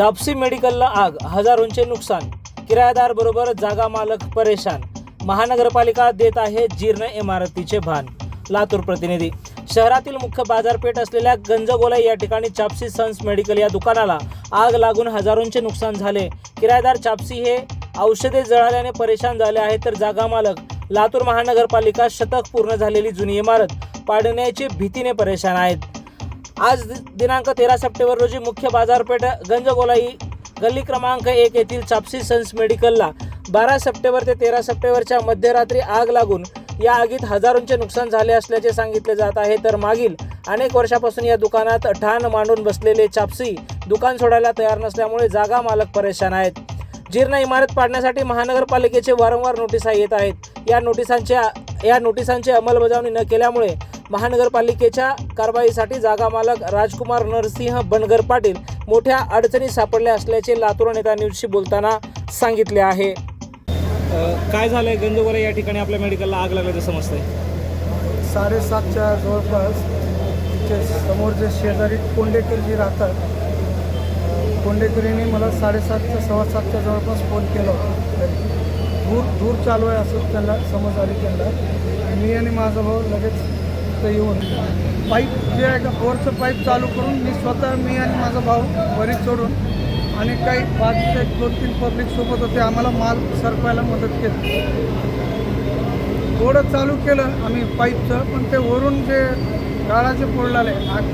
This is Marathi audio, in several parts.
चापसी मेडिकलला आग हजारोंचे नुकसान. किरायादार बरोबर जागा मालक परेशान. महानगरपालिका देत आहे जीर्ण इमारतीचे भान. लातूर प्रतिनिधी. शहरातील मुख्य बाजारपेठ असलेल्या गंजगोला या ठिकाणी चापसी सन्स मेडिकल या दुकानाला आग लागून हजारोंचे नुकसान झाले. किरायदार चापसी हे औषधे जळाल्याने परेशान झाले आहेत तर जागा मालक. लातूर महानगरपालिका शतक पूर्ण झालेली जुनी इमारत पाडण्याची भीतीने परेशान आहेत. आज दि- दिनांक तेरा सप्टेंबर रोजी मुख्य बाजारपेठ गंजगोलाई गल्ली क्रमांक एक येथील चापसी सन्स मेडिकलला बारा सप्टेंबर ते तेरा सप्टेंबरच्या मध्यरात्री आग लागून या आगीत हजारोंचे नुकसान झाले असल्याचे सांगितले जात आहे. तर मागील अनेक वर्षापासून या दुकानात ठाण मांडून बसलेले चापसी दुकान सोडायला तयार नसल्यामुळे जागा मालक परेशान आहेत. जीर्ण इमारत पाडण्यासाठी महानगरपालिकेचे वारंवार नोटिसा येत आहेत. या नोटिसांच्या या नोटिसांची अंमलबजावणी न केल्यामुळे महानगरपालिकेच्या कारवाईसाठी जागा मालक राजकुमार नरसिंह बनगर पाटील मोठ्या अडचणी सापडल्या असल्याचे लातूर नेता न्यूजशी बोलताना सांगितले आहे. काय झालंय? गंजगोला या ठिकाणी आपल्या मेडिकलला आग लागल्याचं समजतंय. साडेसातच्या जवळपास तिचे समोर जे शेजारी कोंडेकर जी राहतात कोंडेकरीने मला साडेसातच्या सव्वा सातच्या जवळपास फोन केला होता. धूर धूर चालू आहे असं त्यांना समज आली त्यांना. मी आणि माझा भाऊ लगेच इथं येऊन पाईप जे आहे का बोरचं पाईप चालू करून मी स्वतः मी आणि माझा भाऊ वरी चढून आणि काही पाच एक दोन तीन पब्लिक सोबत होते आम्हाला माल सरकवायला मदत केली. थोडं चालू केलं आम्ही पाईपचं पण ते वरून जे गाळाचे पोळलाले आग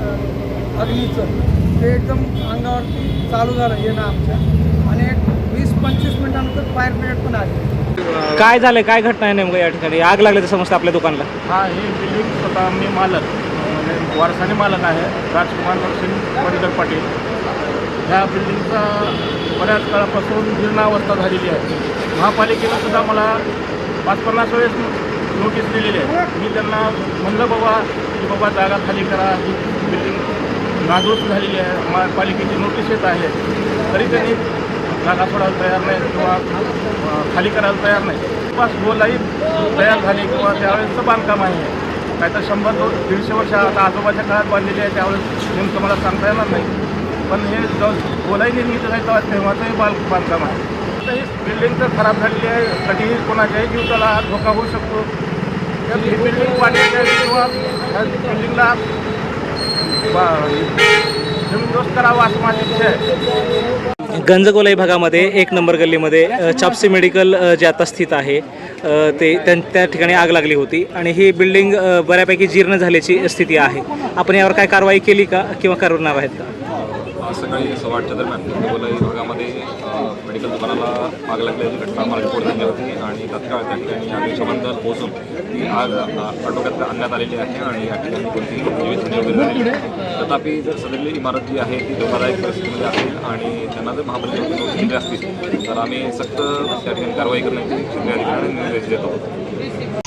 अग्नीचं ते एकदम अंगावरती चालू झालं येणं आमच्या. आणि एक वीस पंचवीस मिनटानंतर फायर ब्रिगेड पण आली. काय झालंय? काय घटना आहे नेमकं या ठिकाणी? आग लागली तर समजतं आपल्या दुकानला. हा हे बिल्डिंग स्वतः मी मालक म्हणजे वारसाने मालक आहे राजकुमार नरसिंह परिकर पाटील. ह्या बिल्डिंगचा बऱ्याच काळापासून जीर्णावस्था झालेली आहे. महापालिकेनं सुद्धा मला पाच पन्नास वेळेस नोटीस दिलेली आहे. मी त्यांना म्हणलं बाबा की बाबा जागा खाली करा ही बिल्डिंग नादुरुस्त झालेली आहे महापालिकेची नोटीस येत आहे. तरी त्यांनी जागा सोडायला तयार नाही किंवा खाली करायला तयार नाही. पास गोलाई हो तयार झाली किंवा त्यावेळेसचं बांधकाम आहे. काय तर शंभर दोन दीडशे वर्ष आता आजोबाच्या काळात बांधलेली आहे त्यावेळेस नेमकं मला सांगता येणार नाही. पण हे गोलाई हो निर्मिती नाही तेव्हा तेव्हाचंही बाल बांधकाम आहे. तर ही बिल्डिंग तर खराब झालेली आहे कधीही कोणाच्याही जीवताला धोका होऊ शकतो. तर ही बिल्डिंग पाडण्याची आहे किंवा ह्या बिल्डिंगला जमीनदोस्त करावा असं माझी इच्छा आहे. गंजगोलाई भागामध्ये एक नंबर गल्लीमध्ये चापसी मेडिकल जे आता स्थित आहे ते त्या त्या ठिकाणी आग लागली होती. आणि ही बिल्डिंग बऱ्यापैकी जीर्ण झाल्याची स्थिती आहे. आपण यावर काय कारवाई केली का किंवा करणार आहेत का? सकाळी सव्वा आठच्या दरम्यान गंगोलाई भागामध्ये मेडिकल दुकानाला आग लागल्याची घटना मला झाली होती आणि तत्काळ त्या ठिकाणी अग्निशमन पोहोचून ती आग आटोक्यात आणण्यात आलेली आहे आणि या ठिकाणी कोणतीही जीवितहानी वगैरे नाही. तथापि जर सदरली इमारत जी आहे ती धोकादायक परिस्थितीमध्ये असेल आणि त्यांना जर महापालिकेने नोटीस असतील तर आम्ही सक्त त्या ठिकाणी कारवाई करण्याची जिल्हाधिकाऱ्यांना निर्देश देत आहोत